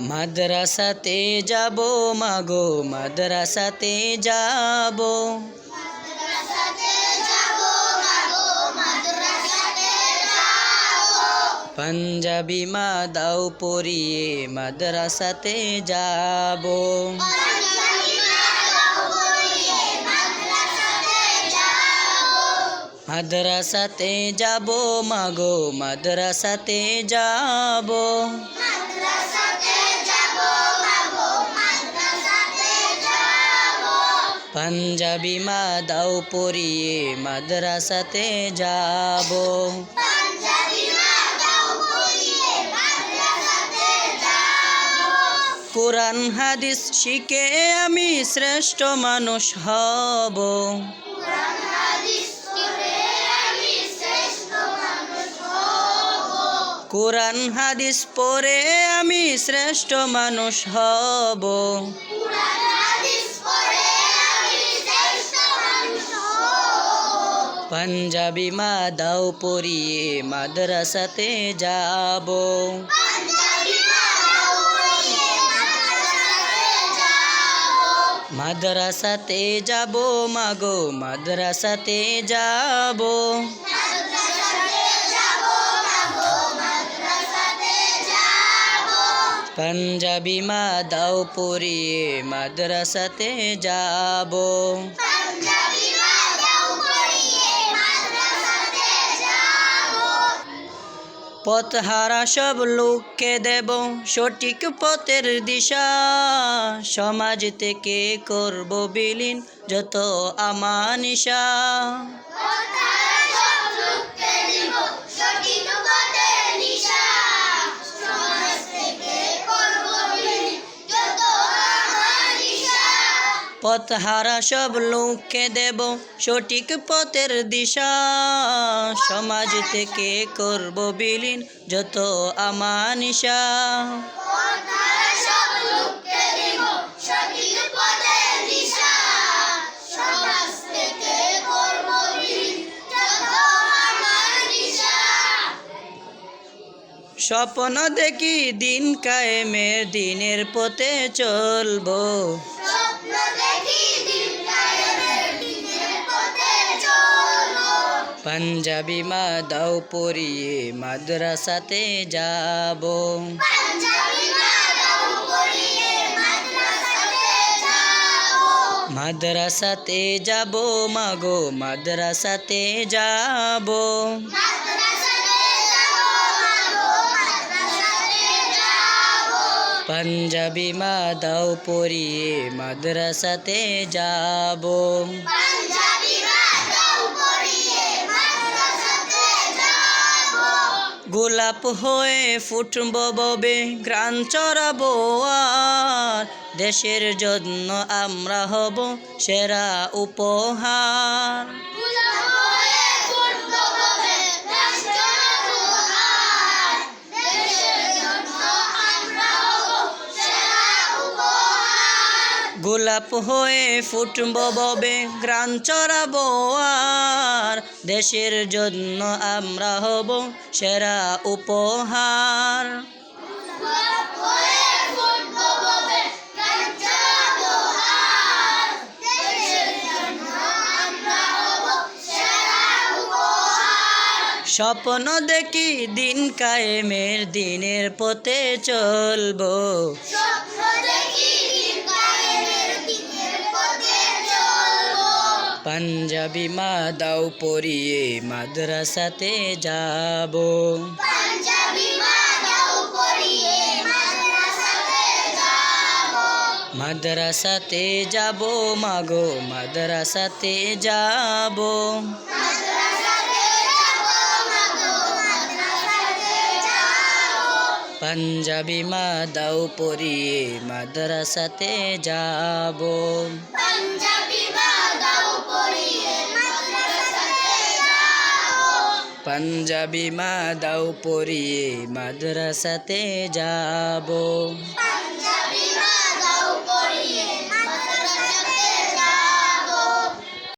মাদ্রাসাতে যাব মাগো মাদ্রাসাতে যাব। পাঞ্জাবি মা দাও পরিয়ে মাদ্রাসাতে যাব। মাদ্রাসাতে যাব। মাগো মাদ্রাসাতে যাব। পাঞ্জাবি মা দাও পরিয়ে মাদ্রাসাতে যাব। কোরআন হাদিস শিখে আমি শ্রেষ্ঠ মানুষ হব। কোরআন হাদিস পড়ে আমি শ্রেষ্ঠ মানুষ হব। পাঞ্জাবি মা দাও পরিয়ে মাদ্রাসাতে যাব মাদ্রাসাতে যাব মাগো মাদ্রাসাতে যাব পাঞ্জাবি মা দাও পরিয়ে মাদ্রাসাতে যাব পথহারা সব লোককে দেব সঠিক পথের দিশা। সমাজ থেকে করব বিলীন যত আমানিশা পথহারা সব লোককে দেব। সঠিক পথের দিশা সমাজ থেকে করব বিলীন যত আমানিশা স্বপ্ন দেখি দিন কায়েমের দিনের পথে চলবো। পাঞ্জাবি মা দাও পরিয়ে মাদ্রাসাতে যাব মাদ্রাসাতে যাব মাগো মাদ্রাসাতে যাব পাঞ্জাবি মা দাও পরিয়ে মাদ্রাসাতে যাব গোলাপ হয়ে ফুটব ববে গ্রাম চড়াবো আর। দেশের জন্য আমরা হব সেরা উপহার। গোলাপ হয়ে ফুটব ববে গ্রাম চড়াবো আর। দেশের জন্য আমরা হব সেরা উপহার। স্বপ্ন দেখি দিন কায়েমের দিনের পথে চলবো। পাঞ্জাবি মা দাও পরিয়ে মাদ্রাসাতে যাব। মাদ্রাসাতে যাব মাগো মাদ্রাসাতে যাব। পাঞ্জাবি মা দাও পরিয়ে মাদ্রাসাতে যাব। পাঞ্জাবি মা দাও পরিয়ে মাদ্রাসাতে যাব।